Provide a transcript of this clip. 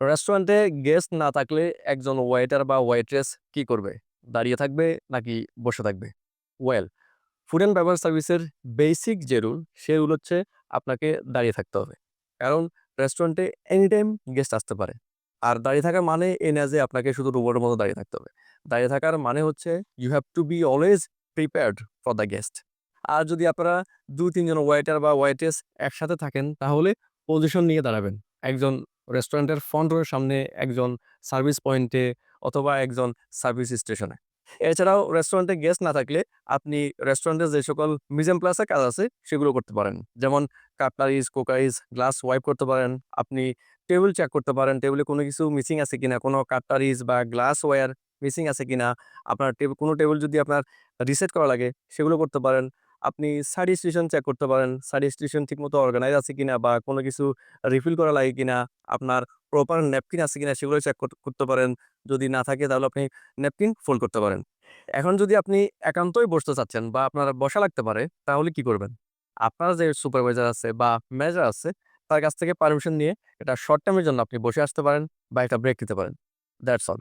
রেস্টুরেন্টে গেস্ট না থাকলে একজন ওয়েটার বা ওয়েট্রেস কি করবে? দাঁড়িয়ে থাকবে নাকি বসে থাকবে? ওয়েল ফুড অ্যান্ড বেভারেজ সার্ভিসের বেসিক যে রুল সে রুল হচ্ছে আপনাকে দাঁড়িয়ে থাকতে হবে। কারণ রেস্টুরেন্টে এনি টাইম গেস্ট আসতে পারে। আর দাঁড়িয়ে থাকার মানে এ না যে আপনাকে শুধু রোবটের মতো দাঁড়িয়ে থাকতে হবে। দাঁড়িয়ে থাকার মানে হচ্ছে you have to be always prepared for the guest আর যদি আপনারা দু তিনজন ওয়েটার বা ওয়েট্রেস একসাথে থাকেন, তাহলে পজিশন নিয়ে দাঁড়াবেন। একজন রেস্টুরেন্টের ফ্রন্ট রোয়ের সামনে একজন সার্ভিস পয়েন্টে অথবা একজন সার্ভিস স্টেশনে। এছাড়াও রেস্টুরেন্টে গেস্ট না থাকলে আপনি রেস্টুরেন্টের যে সকল মিউজিয়াম প্লাসে কাজ আছে সেগুলো করতে পারেন। যেমন কাটলারিজ কোকারিজ গ্লাস ওয়াইপ করতে পারেন, আপনি টেবিল চেক করতে পারেন, টেবিলে কোনো কিছু মিসিং আছে কিনা, কোনো কাটলারিজ বা গ্লাস ওয়্যার মিসিং আছে কিনা, আপনার টেবিল কোনো টেবিল যদি আপনার রিসেট করা লাগে সেগুলো করতে পারেন। আপনি স্টেশন চেক করতে পারেন স্টেশন ঠিকমতো অর্গানাইজ আছে কিনা বা কোনো কিছু রিফিল করা লাগে কিনা, আপনার প্রপার ন্যাপকিন আছে কিনা সেগুলো চেক করতে পারেন। যদি না থাকে তাহলে আপনি ন্যাপকিন ফোল্ড করতে পারেন। এখন যদি আপনি একান্তই বসতে চাচ্ছেন বা আপনার বসা লাগতে পারে, তাহলে কি করবেন? আপনার যে সুপারভাইজার আছে বা ম্যানেজার আছে, তার কাছ থেকে পারমিশন নিয়ে এটা শর্ট টাইমের জন্য আপনি বসে আসতে পারেন বা একটা ব্রেক দিতে পারেন। That's all